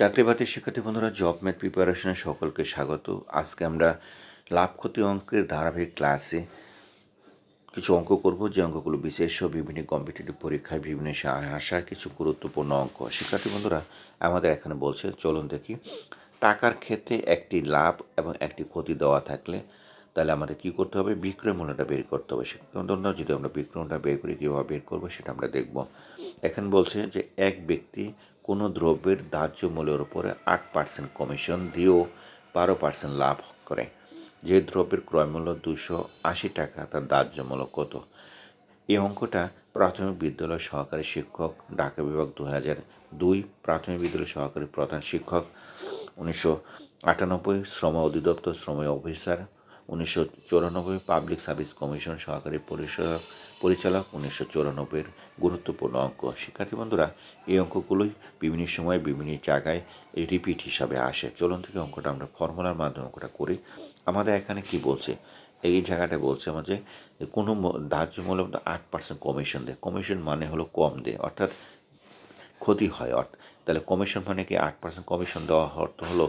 চাকরি বাকরি শিক্ষার্থী বন্ধুরা জব ম্যাথ প্রিপারেশনে সকলকে স্বাগত। আজকে আমরা লাভ ক্ষতি অঙ্কের ধারাবাহিক ক্লাসে কিছু অঙ্ক করব। যে অঙ্কগুলো বিশেষ বিভিন্ন কম্পিটিটিভ পরীক্ষায় বিভিন্ন আসা কিছু গুরুত্বপূর্ণ অঙ্ক। শিক্ষার্থী বন্ধুরা, আমাদের এখানে বলছে, চলুন দেখি। টাকার ক্ষেত্রে একটি লাভ এবং একটি ক্ষতি দেওয়া থাকলে তাহলে আমাদের কী করতে হবে? বিক্রয় মূল্যটা বের করতে হবে। সেক্ষেত্রে যদি আমরা বিক্রয় মূল্যটা বের করি, কীভাবে বের করব সেটা আমরা দেখব। এখানে বলছে যে এক ব্যক্তি কোনো দ্রব্যের ধার্য মূল্যের উপরে আট পার্সেন্ট কমিশন দিয়েও বারো পার্সেন্ট লাভ করে। যে দ্রব্যের ক্রয়মূল্য দুশো আশি টাকা, তার ধার্য মূল্য কত? এই অঙ্কটা প্রাথমিক বিদ্যালয় সহকারী শিক্ষক, ঢাকা বিভাগ দু হাজার দুই প্রাথমিক বিদ্যালয় সহকারী প্রধান শিক্ষক, উনিশশো আটানব্বই শ্রম অধিদপ্তর শ্রম অফিসার, উনিশশো চুরানব্বই পাবলিক সার্ভিস কমিশন সহকারী পরিচালক পরিচালক উনিশশো চুরানব্বইয়ের গুরুত্বপূর্ণ অঙ্ক। শিক্ষার্থী বন্ধুরা, এই অঙ্কগুলোই বিভিন্ন সময় বিভিন্ন জায়গায় রিপিট হিসাবে আসে। চলুন থেকে অঙ্কটা আমরা ফর্মুলার মাধ্যমে অঙ্কটা করি। আমাদের এখানে কি বলছে? এই জায়গাটা বলছে আমাদের যে কোনো ধার্য মূল্য আট পার্সেন্ট কমিশন দেয়। কমিশন মানে হলো কম দেয়, অর্থাৎ ক্ষতি হয়। অর্থ তাহলে কমিশন মানে কি? আট পার্সেন্ট কমিশন দেওয়া অর্থ হলো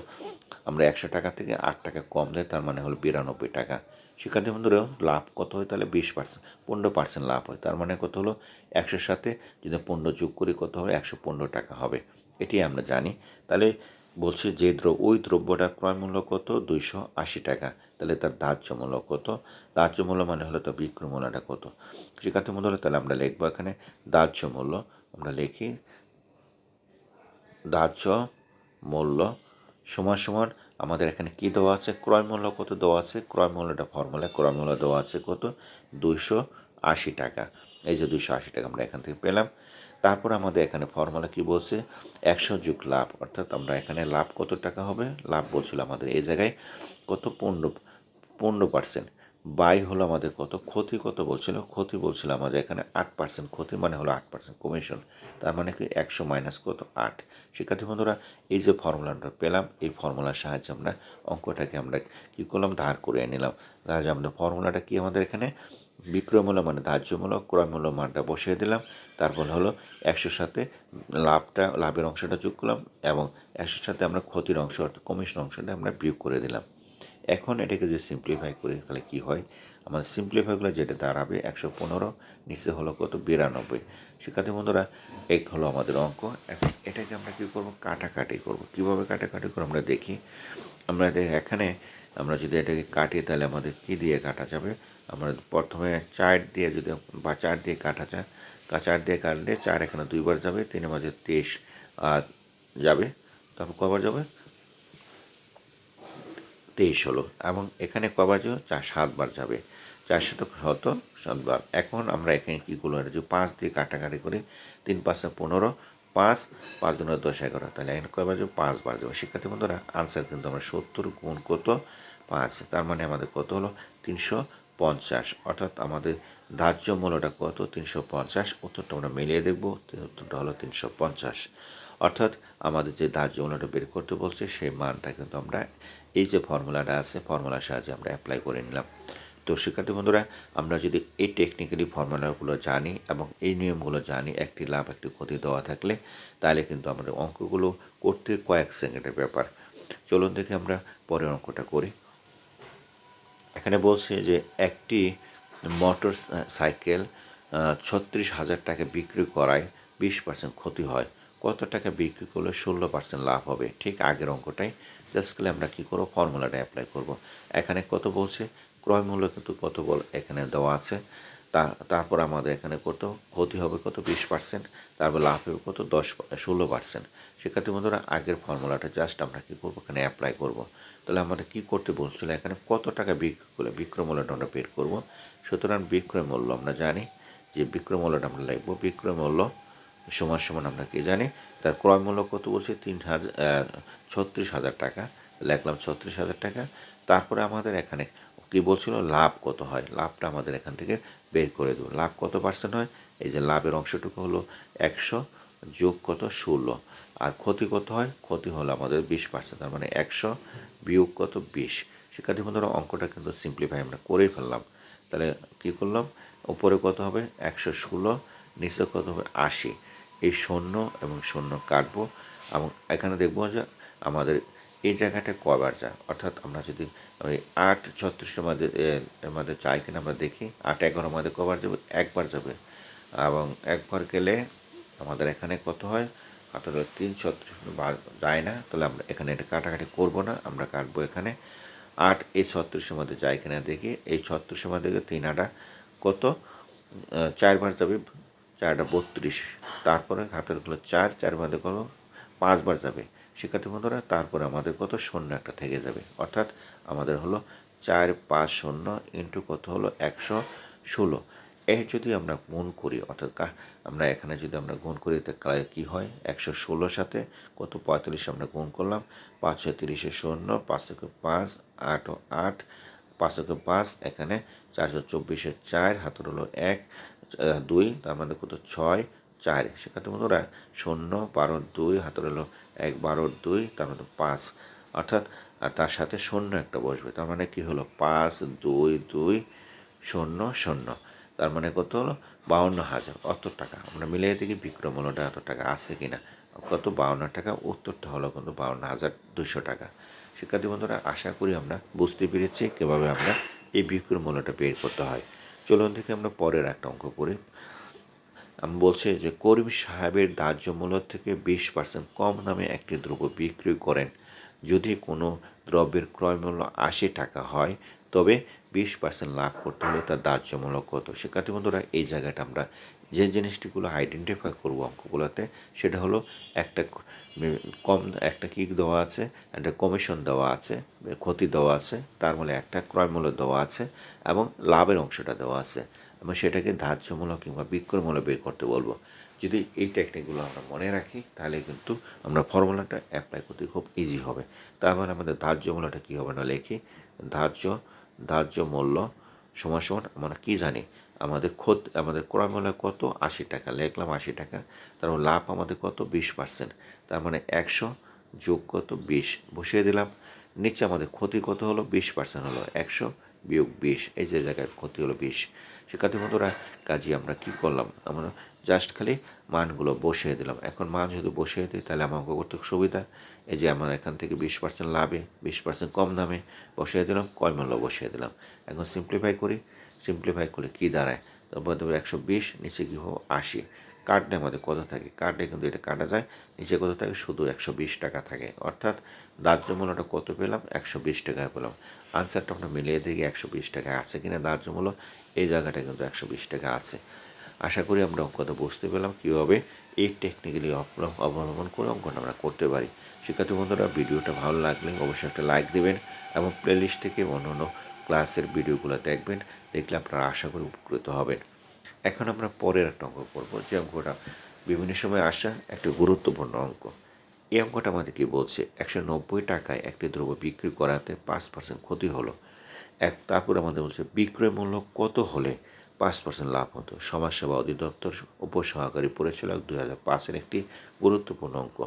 আমরা একশো টাকা থেকে আট টাকা কম দেয়, তার মানে হলো বিরানব্বই টাকা। শিক্ষার্থী বন্ধুরাও লাভ কত হয়? তাহলে বিশ পার্সেন্ট পনেরো পার্সেন্ট লাভ হয়। তার মানে কত হলো? একশোর সাথে যদি পনেরো যোগ করি কত হবে? একশো পনেরো টাকা হবে। এটি আমরা জানি। তাহলে বলছে যে দ্রব্য ওই দ্রব্যটার ক্রয় মূল্য কত? দুইশো আশি টাকা। তাহলে তার ধার্য মূল্য কত? ধার্য মূল্য মানে হলো তার বিক্রয় মূল্যটা কত? শিক্ষার্থী মূল্য হলো তাহলে আমরা লিখব এখানে ধার্য মূল্য। আমরা লিখি দাহ্য মূল্য সমান সমান আমাদের এখানে কি দেওয়া আছে? ক্রয় মূল্য কত দেওয়া আছে? ক্রয় মূল্যটা ফর্মুলায় ক্রয় মূল্য দেওয়া আছে কত? দুইশো আশি টাকা। এই যে দুইশো আশি টাকা আমরা এখান থেকে পেলাম। তারপর আমাদের এখানে ফর্মুলা কি বলছে? একশো যুগ লাভ। অর্থাৎ আমরা এখানে লাভ কত টাকা হবে? লাভ বলছিল আমাদের এই জায়গায় কত? পনেরো পনেরো পার্সেন্ট বাই হলো আমাদের কত? ক্ষতি কত বলছিল? ক্ষতি বলছিল আমাদের এখানে আট পার্সেন্ট ক্ষতি মানে হলো আট পার্সেন্ট কমিশন তার মানে কি একশো মাইনাস কত? আট। শিক্ষার্থী বন্ধুরা, এই যে ফর্মুলাটা পেলাম, এই ফর্মুলার সাহায্যে আমরা অঙ্কটাকে আমরা কী করলাম? ধার করে নিলাম। তাহলে আমাদের ফর্মুলাটা কি আমাদের এখানে? বিক্রয় মূল্য মানে ধার্য মূল্য ক্রয় মূল্য মানটা বসিয়ে দিলাম। তারপর হলো একশোর সাথে লাভটা, লাভের অংশটা যোগ করলাম এবং একশোর সাথে আমরা ক্ষতির অংশ অর্থাৎ কমিশন অংশটা আমরা বিয়োগ করে দিলাম। এখন এটাকে যদি সিম্পলিফাই করি, তাহলে কী হয়? আমাদের সিম্পলিফাইগুলো যেটা দাঁড়াবে, একশো পনেরো, নিচে হলো কত? বিরানব্বই। শিক্ষার্থী বন্ধুরা এক হলো আমাদের অঙ্ক। এখন এটাকে আমরা কী করব? কাটাকাটি করব। কীভাবে কাটাকাটি করব? আমরা দেখি। আমরা এদের এখানে আমরা যদি এটাকে কাটি, তাহলে আমাদের কী দিয়ে কাটা যাবে? আমরা প্রথমে চার দিয়ে যদি বা চার দিয়ে কাটা যায় চার দিয়ে কাটলে চার এখানে দুইবার যাবে তিনের মাঝে তেইশ আর যাবে। তারপর কবার যাবে? তেইশ হলো, এবং এখানে কবার যাবে? চার সাতবার যাবে। চার শত শত সাতবার। এখন আমরা এখানে কী করব? যে পাঁচ দিয়ে কাটাকাটি করি তিন, পাঁচে পনেরো, পাঁচ পাঁচ জনের দশ, এগারো। তাহলে এখানে কয়বার যাবে? পাঁচবার যাবে। শিক্ষার্থী বন্ধুরা আনসার কিন্তু আমরা সত্তর গুণ কত? পাঁচ। তার মানে আমাদের কত হলো? তিনশো পঞ্চাশ। অর্থাৎ আমাদের ধার্য মূল্যটা কত? তিনশো পঞ্চাশ। উত্তরটা আমরা মিলিয়ে দেখব। উত্তরটা হলো তিনশো পঞ্চাশ। অর্থাৎ আমাদের যে ধার্য মূল্যটা বের করতে বলছে, সেই মানটা কিন্তু আমরা এই যে ফর্মুলাটা আছে, ফর্মুলার সাহায্যে আমরা অ্যাপ্লাই করে নিলাম। তো শিক্ষার্থী বন্ধুরা, আমরা যদি এই টেকনিক্যালি ফর্মুলাগুলো জানি এবং এই নিয়মগুলো জানি, একটি লাভ, একটি ক্ষতি দেওয়া থাকলে, তাহলে কিন্তু আমাদের অঙ্কগুলো করতে কয়েক সেকেন্ডের ব্যাপার। চলুন দেখে আমরা পরের অঙ্কটা করি। এখানে বলছে যে একটি মোটর সাইকেল ছত্রিশ হাজার টাকা বিক্রি করায় বিশ পার্সেন্ট ক্ষতি হয়। কত টাকা বিক্রি করলে ষোলো পার্সেন্ট লাভ হবে? ঠিক আগের অঙ্কটাই। জাস্ট করলে আমরা কী করব? ফর্মুলাটা অ্যাপ্লাই করব। এখানে কত বলছে? ক্রয় মূল্য কিন্তু কত বল এখানে দেওয়া আছে। তা তারপর আমাদের এখানে কত? ক্ষতি হবে কত? বিশ পার্সেন্ট তারপর লাভ হবে কত? দশ, ষোলো পার্সেন্ট শিক্ষার্থী বন্ধুরা, আগের ফর্মুলাটা জাস্ট আমরা কী করব? এখানে অ্যাপ্লাই করব। তাহলে আমাদের কী করতে বলছিল? এখানে কত টাকা বিক্রি করলে বিক্রয় মূল্যটা আমরা বের করব? সুতরাং বিক্রয় মূল্য আমরা জানি যে বিক্রয় মূল্যটা আমরা লিখব। বিক্রয় মূল্য সমান সমান আমরা কি জানি? তার ক্রয় মূল্য কত বলছে? তিন হাজার ছত্রিশ হাজার টাকা। লিখলাম ছত্রিশ হাজার টাকা। তারপরে আমাদের এখানে কি বলছিল? লাভ কত হয়? লাভটা আমাদের এখান থেকে বের করে দেবো। লাভ কত পার্সেন্ট হয়? এই যে লাভের অংশটুকু হলো একশো, যোগ কত ষোলো। আর ক্ষতি কত হয়? ক্ষতি হলো আমাদের বিশ পার্সেন্ট তার মানে একশো, বিয়োগ কত বিশ। শিক্ষার্থী বন্ধুরা, অঙ্কটা কিন্তু সিম্পলিফাই আমরা করেই ফেললাম। তাহলে কী করলাম? উপরে কত হবে? একশো ষোলো, নিচে কত হবে? আশি। এই শূন্য এবং শূন্য কাটবো এবং এখানে দেখব যে আমাদের এই জায়গাটা কবার যায়। অর্থাৎ আমরা যদি ওই আট মধ্যে এর মধ্যে চাই কিনা আমরা দেখি। আট এগারোর মধ্যে কবার যাবে, একবার যাবে। এবং একবার গেলে আমাদের এখানে কত হয়? হাতের তিন ছত্রিশ যায় না, তাহলে আমরা এখানে এটা কাটাকাটি করব না, আমরা কাটবো এখানে। আট এই ছত্রিশের মধ্যে যায় কিনা দেখি। এই ছত্রিশের মধ্যে তিন আটা কত? চারবার যাবে চারটা বত্রিশ। তারপরে হাতের হলো চার চার মধ্যে করো পাঁচবার যাবে। শিক্ষার্থী বন্ধুরা, তারপরে আমাদের কত শূন্য একটা থেকে যাবে। অর্থাৎ আমাদের হলো চার পাঁচ শূন্য ইন্টু কত হলো? একশো ষোলো। এর যদি আমরা গুণ করি, অর্থাৎ আমরা এখানে যদি আমরা গুণ করি, তাহলে কী হয়? একশো ষোলোর সাথে কত? পঁয়তাল্লিশ আমরা গুণ করলাম। পাঁচশো তিরিশে শূন্য পাঁচশো পাঁচ, আট ও আট পাঁচশোকে পাঁচ, এখানে চারশো চব্বিশে চার, হাতের হলো এক দুই, তার মধ্যে কত? ছয়, চার। সেক্ষেত্রে বন্ধুরা শূন্য, বারো, দুই, হাতের হলো এক, বারো, দুই, তার মধ্যে পাঁচ। অর্থাৎ তার সাথে শূন্য একটা বসবে। তার মানে কি হলো? পাঁচ, দুই দুই, শূন্য শূন্য। তার মানে কত হলো? বাউন্ন হাজার। অত টাকা। আমরা মিলিয়ে দেখি বিক্রয় মূল্যটা এত টাকা আছে কিনা। কত? বাউন্ন টাকা। উত্তরটা হলো কিন্তু বাউন্ন হাজার দুশো টাকা। শিক্ষার্থী বন্ধুরা, আশা করি আমরা বুঝতে পেরেছি কীভাবে আমরা এই বিক্রয় মূল্যটা বের করতে হয়। চলুন থেকে আমরা পরের একটা অঙ্ক করি। আমি বলছি যে কর্মী সাহেবের দাহ্য মূল্য থেকে বিশ পার্সেন্ট কম দামে একটি দ্রব্য বিক্রি করেন। যদি কোনো দ্রব্যের ক্রয় মূল্য আশি টাকা হয়, তবে বিশ পার্সেন্ট লাভ করতে হলে তার ধার্য মূল্য কত? শিক্ষার্থী বন্ধুরা, এই জায়গাটা আমরা যে জিনিসটিগুলো আইডেন্টিফাই করব অঙ্কগুলোতে, সেটা হলো একটা কম, একটা কি দেওয়া আছে? একটা কমিশন দেওয়া আছে, ক্ষতি দেওয়া আছে, তার মানে একটা ক্রয়মূল্য দেওয়া আছে, এবং লাভের অংশটা দেওয়া আছে, এবং সেটাকে ধার্য মূল্য কিংবা বিক্রয়মূল্য বের করতে বলব। যদি এই টেকনিকগুলো আমরা মনে রাখি, তাহলে কিন্তু আমরা ফর্মুলাটা অ্যাপ্লাই করতে খুব ইজি হবে। তার মানে আমাদের ধার্যমূল্যটা কী হবে না লিখি? ধার্য ধার্য মূল্য, সমান সমান আমরা কী জানি, আমাদের খোদ, আমাদের ক্রয় মূল্য কত? আশি টাকা, লিখলাম আশি টাকা, তারপর লাভ আমাদের কত? বিশ পার্সেন্ট, তার মানে একশো যোগ কত? বিশ, বসিয়ে দিলাম, নিচে আমাদের ক্ষতি কত হলো? বিশ পার্সেন্ট হলো, একশো বিয়োগ বিশ, এই যে জায়গায় ক্ষতি হলো বিশ, শিক্ষার্থী বন্ধুরা, কাজে আমরা কি করলাম? আমরা জাস্ট খালি মানগুলো বসিয়ে দিলাম। এখন মান যদি বসিয়ে দিই, তাহলে আমার করতে সুবিধা। এই যে আমার এখান থেকে বিশ পার্সেন্ট লাভে, বিশ পার্সেন্ট কম দামে বসিয়ে দিলাম, কয় মূল্য বসিয়ে দিলাম? এখন সিম্পলিফাই করি। সিম্পলিফাই করলে কী দাঁড়ায়? তারপর দেবো একশো বিশ, নিচে কী হব আশি। কার্ডে আমাদের কত থাকে? কার্ডে কিন্তু এটা কাটা যায়। নিচে কত থাকে? শুধু একশো বিশ টাকা থাকে। অর্থাৎ দাহ্য মূল্যটা কত পেলাম? একশো বিশ টাকায় পেলাম। আনসারটা আমরা মিলিয়ে দেখি একশো বিশ টাকা আছে কিনা দাহ্য মূল্য। এই জায়গাটা কিন্তু একশো বিশ টাকা আছে। আশা করি আমরা অঙ্কটা বুঝতে পেলাম কীভাবে এই টেকনিক্যালি অবলম্বন করে অঙ্কটা আমরা করতে পারি। শিক্ষার্থী বন্ধুরা, ভিডিওটা ভালো লাগলে অবশ্যই একটা লাইক দেবেন এবং প্লেলিস্ট থেকে অন্য অন্য ক্লাসের ভিডিওগুলো দেখবেন, দেখলে আপনারা আশা করি উপকৃত হবেন। এখন আমরা পরের একটা অঙ্ক করব। যে অঙ্কটা বিভিন্ন সময় আসা একটা গুরুত্বপূর্ণ অঙ্ক। এই অঙ্কটা আমাদের কি বলছে? একশো নব্বই টাকায় একটি দ্রব্য বিক্রি করাতে পাঁচ পার্সেন্ট ক্ষতি হলো। এক, তারপর আমাদের বলছে, বিক্রয় মূল্য কত হলে পাঁচ পার্সেন্ট লাভ হতো। সমাজসেবা অধিদপ্তর উপসহকারী পরিচালক দুই হাজার একটি গুরুত্বপূর্ণ অঙ্ক।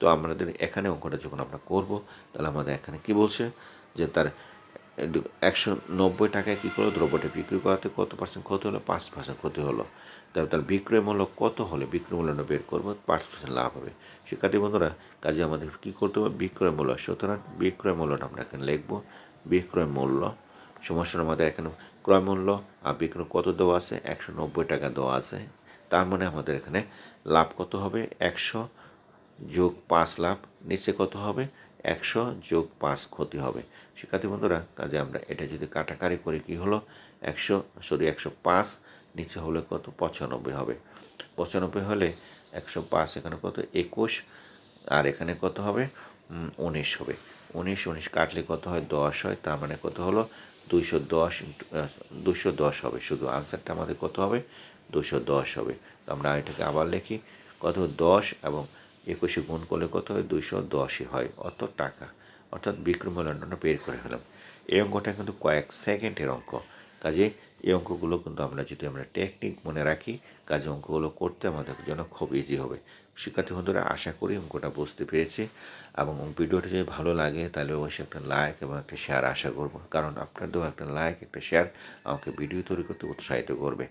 তো আমাদের এখানে অঙ্কটা যখন আমরা করব, তাহলে আমাদের এখানে কি বলছে? যে তার একশো নব্বই টাকায় কী করল? দ্রব্যটি বিক্রি করাতে কত পার্সেন্ট ক্ষতি হলো? পাঁচ পার্সেন্ট ক্ষতি হলো। তাহলে তার বিক্রয় মূল্য কত হলে বিক্রয় মূল্যটা বের করব? পাঁচ পার্সেন্ট লাভ হবে। শিক্ষার্থী বন্ধুরা, কাজে আমাদের কী করতে হবে? বিক্রয় মূল্য সুতরাং বিক্রয় মূল্যটা আমরা এখানে লিখব। বিক্রয় মূল্য সমস্যার আমাদের এখানে ক্রয় মূল্য আর বিক্রয় কত দেওয়া আছে? একশো নব্বই টাকা দেওয়া আছে। তার মানে আমাদের এখানে লাভ কত হবে? একশো যোগ পাঁচ লাভ, নিচে কত হবে? একশো যোগ পাঁচ ক্ষতি হবে। শিক্ষার্থী বন্ধুরা কাজে আমরা এটা যদি কাটাকারি করি, কি হলো? একশো, সরি, একশো পাঁচ, নিচে হলে কত? পঁচানব্বই হবে। পঁচানব্বই হলে একশো পাঁচ, এখানে কত? একুশ, আর এখানে কত হবে? উনিশ হবে। উনিশ উনিশ কাটলে কত হয়? দশ হয়। তার মানে কত হলো? দুইশো দশ দুশো দশ হবে। শুধু আনসারটা আমাদের কত হবে? দুশো দশ হবে। তো আমরা এটাকে আবার লিখি, কত? দশ এবং একুশে গুণ করলে কত হয়? দুইশো দশই হয়। অত টাকা। অর্থাৎ বিক্রয় মূল্যায়নটা বের করে ফেলাম এই অঙ্কটা কিন্তু কয়েক সেকেন্ডের অঙ্ক। কাজে এই অঙ্কগুলো কিন্তু আমরা যদি আমরা টেকনিক মনে রাখি, কাজে অঙ্কগুলো করতে আমাদের জন্য খুব ইজি হবে। শিক্ষার্থী বন্ধুরা, আশা করি অঙ্কটা বুঝতে পেরেছি। এবং ভিডিওটি যদি ভালো লাগে, তাহলে অবশ্যই একটা লাইক এবং একটা শেয়ার আশা করব। কারণ আপনাদেরও একটা লাইক একটা শেয়ার আমাকে ভিডিও তৈরি করতে উৎসাহিত করবে।